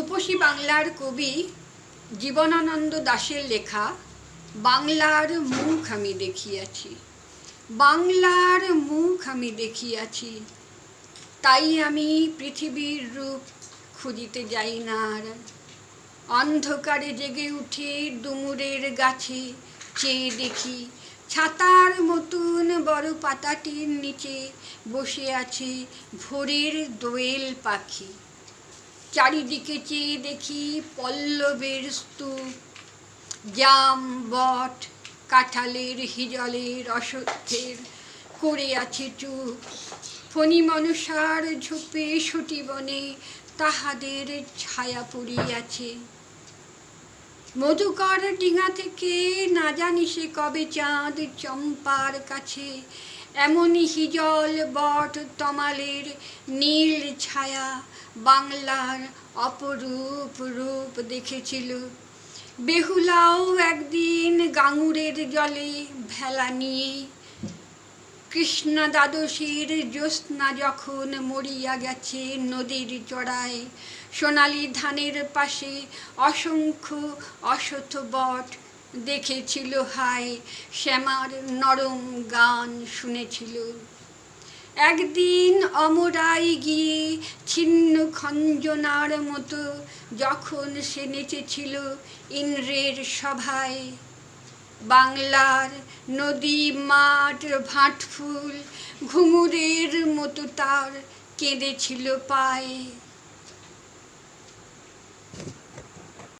রূপসী বাংলার কবি জীবনানন্দ দাসের লেখা, বাংলার মুখ আমি দেখিয়াছি, বাংলার মুখ আমি দেখিয়াছি, তাই আমি পৃথিবীর রূপ খুঁজিতে যাই না আর। অন্ধকারে জেগে উঠে ডুমুরের গাছে, চেয়ে দেখি ছাতার মতন বড় পাতাটির নিচে বসে আছে ভোরের দোয়েল পাখি। চারিদিকে চেয়ে দেখি পল্লবের স্তূপ জাম বট, কাঁঠালের হিজলের অসত্যের করে আছে চুপ ফণি মনসার ঝোপে সটি বনে তাহাদের ছায়া পড়িয়াছে মধুকর ডিঙা থেকে না জানি সে কবে চাঁদ চম্পার কাছে, এমনই হিজল বট তমালের নীল ছায়া বাংলার অপরূপ রূপ দেখেছিল। বেহুলাও একদিন গাঙুরের জলে ভেলা নিয়ে কৃষ্ণা দ্বাদশীর জ্যোৎস্না যখন মরিয়া গেছে নদীর চড়ায়, সোনালি ধানের পাশে অসংখ্য অশথ বট দেখেছিল হায়, শ্যামার নরম গান শুনেছিল। একদিন অমরাই গিয়ে ছিন্ন খঞ্জনার মতো যখন সে নেচেছিল ইন্দ্রের সভায়। বাংলার নদী মাঠ ভাটফুল ঘুঙুরের মতো তার কেঁদেছিল পায়ে।